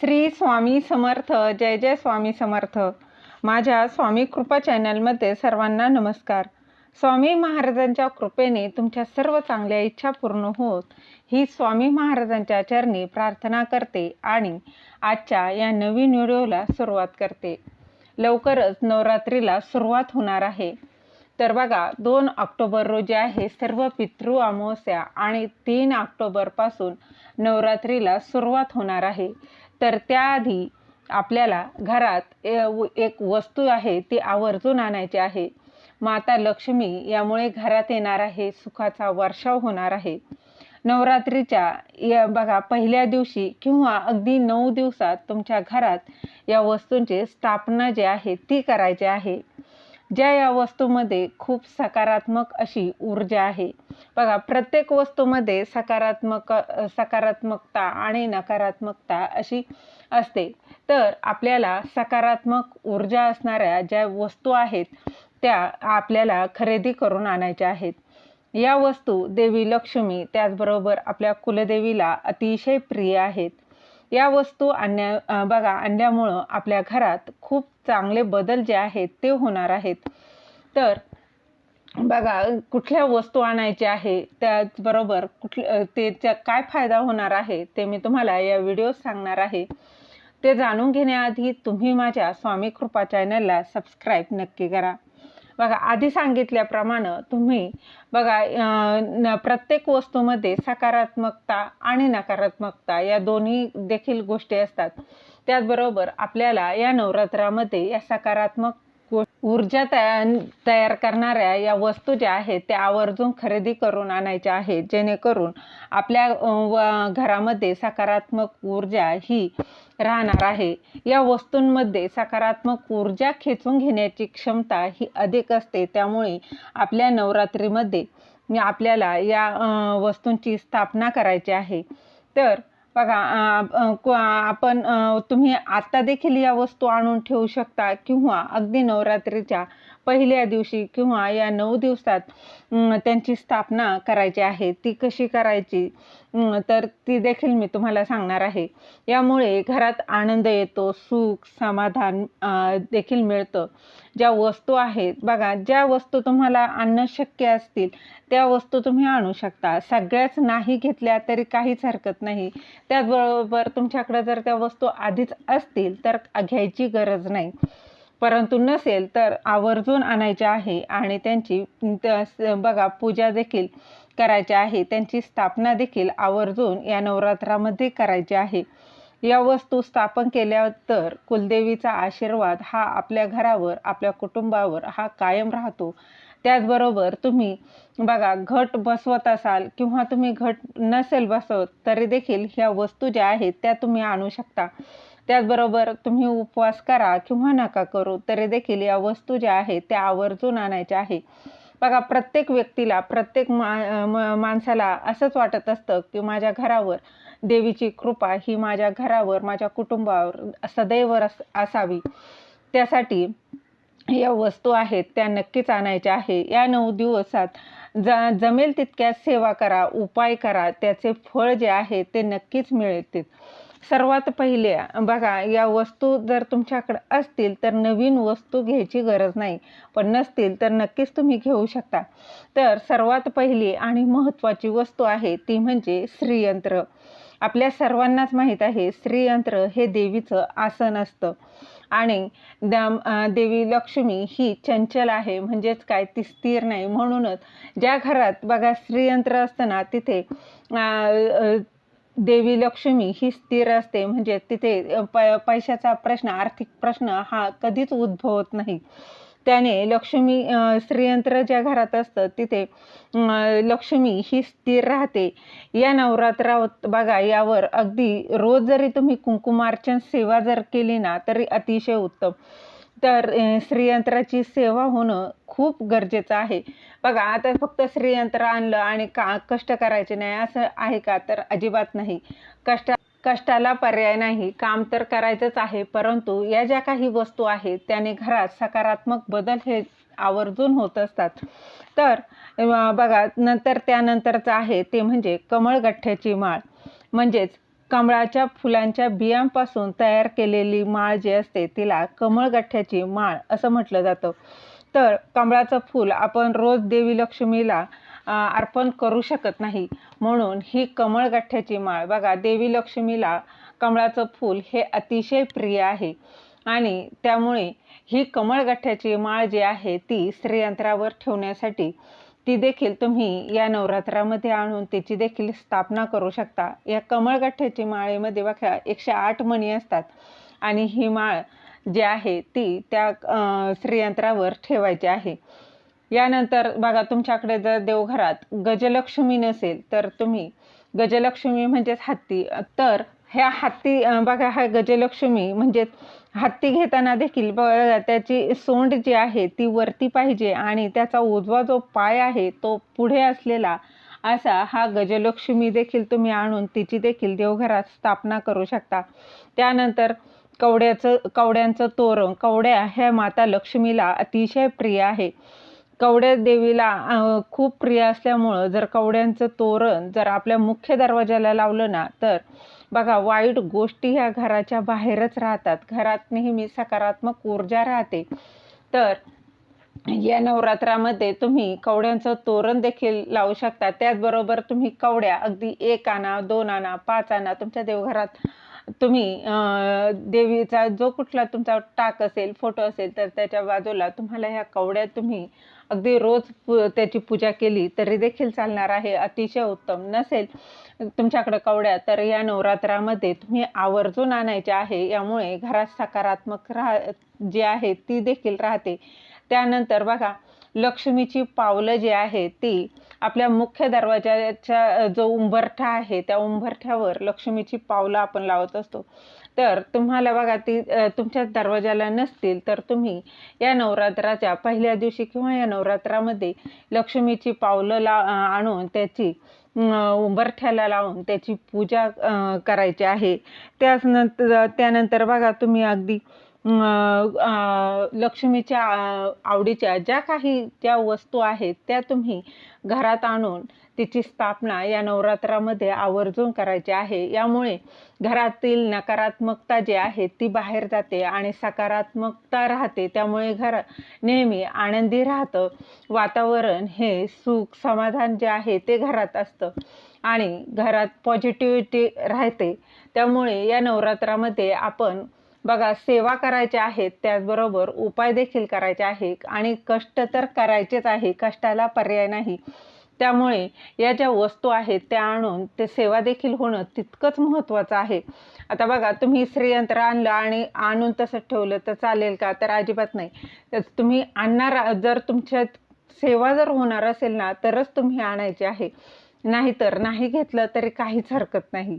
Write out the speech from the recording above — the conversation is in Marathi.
श्री स्वामी समर्थ जय जय स्वामी समर्थ. माझ्या स्वामी कृपा चॅनलमध्ये सर्वांना नमस्कार. स्वामी महाराजांच्या कृपेने तुमच्या सर्व चांगल्या इच्छा पूर्ण होत ही स्वामी महाराजांच्या चरणी प्रार्थना करते आणि आजच्या या नवीन व्हिडिओला सुरुवात करते. लवकरच नवरात्रीला सुरुवात होणार आहे. तर बघा दोन ऑक्टोबर रोजी आहे सर्व पितृ अमावस्या आणि तीन ऑक्टोबरपासून नवरात्रीला सुरुवात होणार आहे. तर त्याआधी आपल्याला घरात एक वस्तू आहे ती आवर्जून आणायची आहे. माता लक्ष्मी यामुळे घरात येणार आहे सुखाचा वर्षाव होणार आहे. नवरात्रीच्या या बघा पहिल्या दिवशी किंवा अगदी नऊ दिवसात तुमच्या घरात या वस्तूंची स्थापना जी आहे ती करायची आहे. ज्या या वस्तूमध्ये खूप सकारात्मक अशी ऊर्जा आहे. बघा प्रत्येक वस्तूमध्ये सकारात्मक सकारात्मकता आणि नकारात्मकता अशी असते. तर आपल्याला सकारात्मक ऊर्जा असणाऱ्या ज्या वस्तू आहेत त्या आपल्याला खरेदी करून आणायच्या आहेत. या वस्तू देवी लक्ष्मी त्याचबरोबर आपल्या कुलदेवीला अतिशय प्रिय आहेत. या वस्तू आणण्या बघा आणल्यामुळं आपल्या घरात खूप चांगले बदल जे आहेत ते होणार आहेत. तर बघा कुठल्या वस्तू आणायच्या आहे त्याचबरोबर कुठल्या त्याचा काय फायदा होणार आहे ते मी तुम्हाला या व्हिडिओत सांगणार आहे. ते जाणून घेण्याआधी तुम्ही माझ्या स्वामी कृपा चॅनलला सबस्क्राईब नक्की करा. बघा आधी सांगितल्याप्रमाणे तुम्ही बघा प्रत्येक वस्तूमध्ये सकारात्मकता आणि नकारात्मकता या दोन्ही देखील गोष्टी असतात. त्याचबरोबर आपल्याला या नवरात्रामध्ये या सकारात्मक ऊर्जा तयार तयार करणाऱ्या या वस्तू ज्या आहेत त्या आवर्जून खरेदी करून आणायच्या आहेत. जेणेकरून आपल्या व- घरामध्ये सकारात्मक ऊर्जा ही राहणार आहे. या वस्तूंमध्ये सकारात्मक ऊर्जा खेचून घेण्याची क्षमता ही अधिक असते. त्यामुळे आपल्या नवरात्रीमध्ये आपल्याला या वस्तूंची स्थापना करायची आहे. तर बघा आपण तुम्ही आत्ता देखील या वस्तू आणून ठेवू शकता किंवा अगदी नवरात्रीच्या पहिल्या दिवशी किंवा या नऊ दिवसात त्यांची स्थापना करायची आहे. ती कशी करायची? तर ती देखील मी तुम्हाला सांगणार आहे. यामुळे घरात आनंद येतो सुख समाधान देखील मिळतं. ज्या वस्तू आहेत बघा ज्या वस्तू तुम्हाला आणणं शक्य असतील त्या वस्तू तुम्ही आणू शकता. सगळ्याच नाही घेतल्या तरी काहीच हरकत नाही. त्याचबरोबर तुमच्याकडे जर त्या वस्तू आधीच असतील तर घ्यायची गरज नाही. परंतु नसेल तर आवर्जून आणायचे आहे आणि त्यांची त- बघा पूजा देखील करायची आहे. त्यांची स्थापना देखील आवर्जून या नवरात्रामध्ये करायची आहे. या वस्तू स्थापन केल्या तर कुलदेवीचा आशीर्वाद हा आपल्या घरावर आपल्या कुटुंबावर हा कायम राहतो. त्याचबरोबर तुम्ही बघा घट बसवत असाल किंवा तुम्ही घट नसेल बसवत तरी देखील ह्या वस्तू ज्या आहेत त्या तुम्ही आणू शकता. त्याचबरोबर तुम्ही उपवास करा किंवा नका करू तरी देखील या वस्तू ज्या आहेत त्या आवर्जून आणायच्या आहे बघा प्रत्येक व्यक्तीला प्रत्येक मा माणसाला असंच वाटत असतं की माझ्या घरावर देवीची कृपा ही माझ्या घरावर माझ्या कुटुंबावर सदैव अस- असावी. त्यासाठी या वस्तू आहेत त्या नक्कीच आणायच्या आहे. या नऊ दिवसात ज जमेल तितक्या सेवा करा उपाय करा त्याचे फळ जे आहे ते नक्कीच मिळतील. सर्वात पहिले बघा या वस्तू जर तुमच्याकडे असतील तर नवीन वस्तू घ्यायची गरज नाही. पण नसतील तर नक्कीच तुम्ही घेऊ शकता. तर सर्वात पहिली आणि महत्त्वाची वस्तू आहे ती म्हणजे श्रीयंत्र. आपल्या सर्वांनाच माहीत आहे श्रीयंत्र हे देवीचं आसन असतं. आणि द- देवी लक्ष्मी ही चंचल आहे म्हणजेच काय? ती स्थिर नाही. म्हणूनच ज्या घरात बघा श्रीयंत्र असतं ना तिथे देवी लक्ष्मी ही स्थिर असते. म्हणजे तिथे प पैशाचा प्रश्न आर्थिक प्रश्न हा कधीच उद्भवत नाही. त्याने लक्ष्मी श्रीयंत्र ज्या घरात असतं तिथे लक्ष्मी ही स्थिर राहते. या नवरात्रात बघा यावर अगदी रोज जरी तुम्ही कुंकुमार्चन सेवा जर केली ना तरी अतिशय उत्तम. तर श्रीयंत्राची सेवा होणं खूप गरजेचं आहे. बघा आता फक्त श्रीयंत्र आणलं आणि का कष्ट करायचे नाही असं आहे का? तर अजिबात नाही. कष्ट कष्टाला पर्याय नाही. काम तर करायचंच आहे परंतु या ज्या काही वस्तू आहेत त्याने घरात सकारात्मक बदल हे आवर्जून होत असतात. तर बघा नंतर त्यानंतरचं आहे ते म्हणजे कमळगठ्ठ्याची माळ. म्हणजेच कमळाच्या फुलांच्या बियांपासून तयार केलेली माळ जी असते तिला कमळगठ्ठ्याची माळ असं म्हटलं जातं. तर कमळाचं फूल आपण रोज देवी लक्ष्मीला अर्पण करू शकत नाही. म्हणून ही कमळगठ्ठ्याची माळ बघा देवी लक्ष्मीला कमळाचं फूल हे अतिशय प्रिय आहे. आणि त्यामुळे ही कमळगठ्ठ्याची माळ जी आहे ती श्रीयंत्रावर ठेवण्यासाठी ती देखील तुम्ही या नवरात्रामध्ये आणून त्याची देखील स्थापना करू शकता. या कमळगठ्ठ्याची माळेमध्ये बघा एकशे आठ मणी असतात. आणि ही माळ जी आहे ती त्या श्रीयंत्रावर ठेवायची आहे. यानंतर बघा तुमच्याकडे जर देवघरात गजलक्ष्मी नसेल तर तुम्ही गजलक्ष्मी म्हणजेच हत्ती. तर ह्या हत्ती बघा हा गजलक्ष्मी म्हणजेच हत्ती घेताना देखील त्याची सोंड जी आहे ती वरती पाहिजे आणि त्याचा उजवा जो पाय आहे तो पुढे असलेला असा हा गजलक्ष्मी देखील तुम्ही आणून तिची देखील देवघरात स्थापना करू शकता. त्यानंतर कवड्याचं कवड्यांचं तोरण कवड्या ह्या माता लक्ष्मीला अतिशय प्रिय आहे. कवड्या देवीला खूप प्रिय असल्यामुळं जर कवड्यांचं तोरण जर आपल्या मुख्य दरवाजाला लावलं ना तर बघा वाईट गोष्टी ह्या घराच्या बाहेरच राहतात. घरात नेहमी सकारात्मक ऊर्जा राहते. तर या नवरात्रामध्ये तुम्ही कवड्यांचं तोरण देखील लावू शकता. त्याचबरोबर तुम्ही कवड्या अगदी एक आणा दोन आणा पाच आणा तुमच्या देवघरात तुम्ही देवीचा जो कुठला तुमचा टाक असेल फोटो असेल तर त्याच्या बाजूला तुम्हाला ह्या कवड्या तुम्ही अगदी रोज त्याची पूजा केली तरी देखील चालणार आहे. अतिशय उत्तम नसेल तुमच्याकडे कवड्या तर या नवरात्रामध्ये तुम्ही आवर्जून आणायच्या आहे. यामुळे घरात सकारात्मक राह जी आहे ती देखील राहते. त्यानंतर बघा लक्ष्मीची पावलं जी आहे ती आपल्या मुख्य दरवाजाच्या जो उंबरठा आहे त्या उंबरठ्यावर लक्ष्मीची पावलं आपण लावत असतो. तर तुम्हाला बघा ती तुमच्या दरवाजाला नसतील तर तुम्ही या नवरात्राच्या पहिल्या दिवशी किंवा या नवरात्रामध्ये लक्ष्मीची पावलं ला आणून त्याची उंबरठ्याला लावून त्याची पूजा करायची आहे. त्याच नंतर त्यानंतर बघा तुम्ही अगदी लक्ष्मीच्या आवडीच्या ज्या काही ज्या वस्तू आहेत त्या तुम्ही घरात आणून तिची स्थापना या नवरात्रामध्ये आवर्जून करायची आहे. यामुळे घरातील नकारात्मकता जी आहे ती बाहेर जाते आणि सकारात्मकता राहते. त्यामुळे घर नेहमी आनंदी राहतं. वातावरण हे सुख समाधान जे आहे ते घरात असतं आणि घरात पॉझिटिव्हिटी राहते. त्यामुळे या नवरात्रामध्ये आपण बघा सेवा करायच्या आहेत त्याचबरोबर उपाय देखील करायचे आहे आणि कष्ट तर करायचेच आहे कष्टाला पर्याय नाही. त्यामुळे या ज्या वस्तू आहेत त्या आणून ते सेवा देखील होणं तितकंच महत्त्वाचं आहे. आता बघा तुम्ही श्रीयंत्र आणलं आणि आणून तसं ठेवलं तर चालेल का? तर अजिबात नाही. तर तुम्ही आणणार जर तुमच्या सेवा जर होणार असेल ना तरच तुम्ही आणायचे आहे. नाहीतर नाही घेतलं तरी काहीच हरकत नाही.